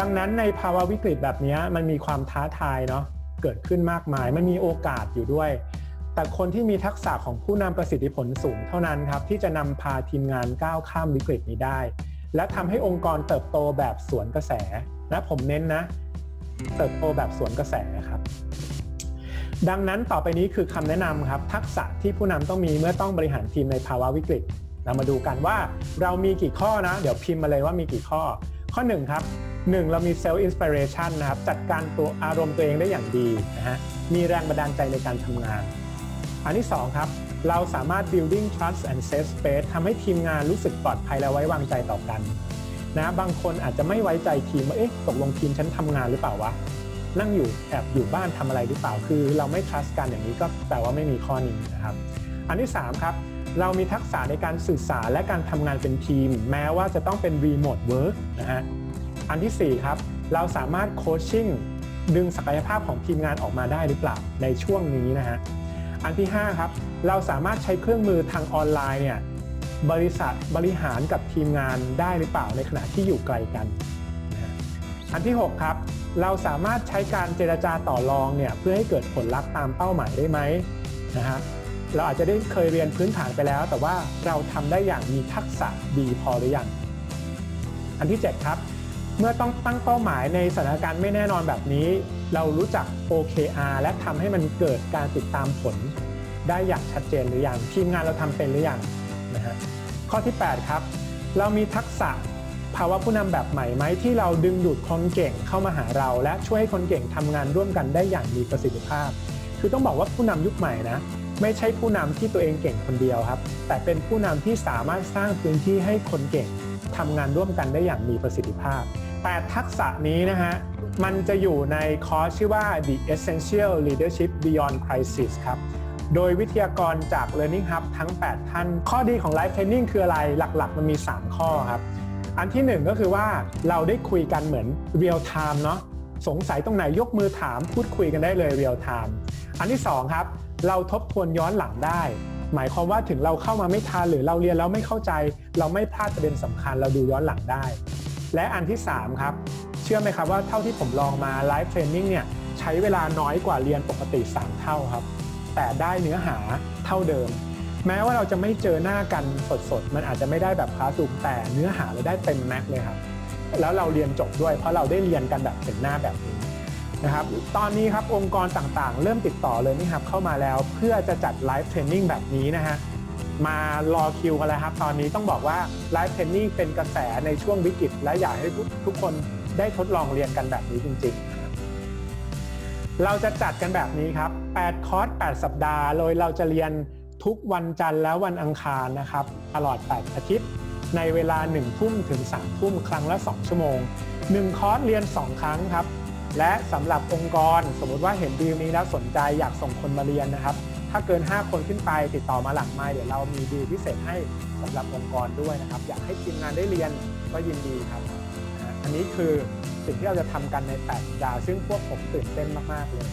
ดังนั้นในภาวะวิกฤตแบบนี้มันมีความท้าทายเนาะเกิดขึ้นมากมายมันมีโอกาสอยู่ด้วย แต่คนที่มีทักษะของผู้นำประสิทธิผลสูงเท่านั้นครับที่จะนำพาทีมงานก้าวข้ามวิกฤตนี้ได้ และทำให้องค์กรเติบโตแบบสวนกระแสนะผมเน้นนะ เติบโตแบบสวนกระแสครับ ดังนั้นต่อไปนี้คือคำแนะนำครับ ทักษะที่ผู้นำต้องมีเมื่อต้องบริหารทีมในภาวะวิกฤตเรามาดูกันว่าเรามีกี่ข้อนะ เดี๋ยวพิมพ์มาเลยว่ามีกี่ข้อ ข้อ1ครับ 1เรามีเซลล์อินสปิเรชันนะครับจัดการตัวอารมณ์ตัวเองได้อย่างดีนะฮะมีแรงบันดาลใจในการทำงาน อันที่ 2 ครับ เราสามารถ building trust and safe space ทำให้ทีมงานรู้สึกปลอดภัยและไว้วางใจต่อกันนะบางคนอาจจะไม่ไว้ใจทีมว่าเอ๊ะตกลงทีมฉันทำงานหรือเปล่าวะนั่งอยู่แอบอยู่บ้านทำอะไรหรือเปล่าคือ เราไม่ trust กันอย่างนี้ก็แปลว่าไม่มีข้อนี้นะครับอันที่ 3 ครับ เรามีทักษะในการสื่อสารและการทำงานเป็นทีม แม้ว่าจะต้องเป็น remote work นะฮะ อันที่ 4 ครับ เราสามารถโคชชิ่งดึงศักยภาพของทีมงานออกมาได้หรือเปล่าในช่วงนี้นะฮะอันที่ 5 ครับ เราสามารถใช้เครื่องมือทางออนไลน์เนี่ยบริษัทบริหารกับทีมงานได้หรือเปล่าในขณะที่อยู่ไกลกัน อันที่ 6 ครับ เราสามารถใช้การเจรจาต่อรองเนี่ยเพื่อให้เกิดผลลัพธ์ตามเป้าหมายได้ไหมนะฮะเราอาจจะได้เคยเรียนพื้นฐานไปแล้ว แต่ว่าเราทำได้อย่างมีทักษะดีพอหรือยัง อันที่ 7 ครับ เมื่อต้องตั้งเป้าหมายในสถานการณ์ไม่แน่นอนแบบนี้ เรารู้จัก OKR และทำให้มันเกิดการติดตามผล ได้อย่างชัดเจนหรือยังทีมงานเราทำเป็นหรือยังนะฮะข้อที่ 8 ครับ เรามีทักษะภาวะผู้นำแบบใหม่ไหมที่เราดึงดูดคนเก่งเข้ามาหาเรา และช่วยให้คนเก่งทำงานร่วมกันได้อย่างมีประสิทธิภาพ คือต้องบอกว่าผู้นำยุคใหม่นะไม่ใช่ผู้นำที่ตัวเองเก่งคนเดียวครับ แต่เป็นผู้นำที่สามารถสร้างพื้นที่ให้คนเก่งทำงานร่วมกันได้อย่างมีประสิทธิภาพ แต่ทักษะนี้นะฮะ มันจะอยู่ในคอร์สชื่อว่า The Essential Leadership Beyond Crisis ครับ โดยวิทยากรจาก Learning Hub ทั้ง 8 ท่าน ข้อดีของ Life Training คืออะไร หลักๆ มันมี 3 ข้อครับ อันที่ 1 ก็คือว่าเราได้คุยกันเหมือน real time เนาะ สงสัยตรงไหนยกมือถามพูดคุยกันได้เลย real time อันที่ 2 ครับ เราทบทวนย้อนหลังได้หมายความว่าถึงเราเข้ามาไม่ทันหรือเราเรียนแล้วไม่เข้าใจ เราไม่พลาดประเด็นสำคัญเราดูย้อนหลังได้ และอันที่ 3 ครับ เชื่อไหมครับว่าเท่าที่ผมลองมาไลฟ์เทรนนิ่งเนี่ยใช้เวลาน้อยกว่าเรียนปกติ 3 เท่าครับ แต่ได้เนื้อหาเท่าเดิม แม้ว่าเราจะไม่เจอหน้ากันสดๆ มันอาจจะไม่ได้แบบคลาสรูมแต่เนื้อหาเราได้เต็มแม็กเลยครับแล้วเราเรียนจบด้วยเพราะเราได้เรียนกันแบบเห็นหน้าแบบนี้นะครับตอนนี้ครับองค์กรต่างๆ เริ่มติดต่อเลยนี่ครับเข้ามาแล้วเพื่อจะจัดไลฟ์เทรนนิ่งแบบนี้นะฮะ มารอคิวกันแล้วครับ ตอนนี้ต้องบอกว่าไลฟ์เทรนนิ่งเป็นกระแสในช่วงวิกฤต และอยากให้ทุกทุกคนได้ทดลองเรียนกันแบบนี้จริง ๆ เราจะจัดกันแบบนี้ครับ 8 คอร์ส 8 สัปดาห์ โดยเราจะเรียนทุกวันจันทร์และวันอังคารนะครับ ตลอด 8 อาทิตย์ ในเวลา 1 ทุ่มถึง 3 ทุ่มครั้งละ 2 ชั่วโมง 1 คอร์สเรียน 2 ครั้งครับ และสำหรับองค์กร สมมติว่าเห็นดีลนี้แล้วสนใจอยากส่งคนมาเรียนนะครับ ถ้าเกิน 5 คนขึ้นไปติดต่อมาหลังไมล์เดี๋ยวเรามีดีลพิเศษให้สำหรับองค์กรด้วยนะครับ อยากให้ทีมงานได้เรียนก็ยินดีครับ อันนี้คือสิ่งที่เราจะทำกันใน8สัปดาว ซึ่งพวกผมตื่นเต้นมาก ๆ เลย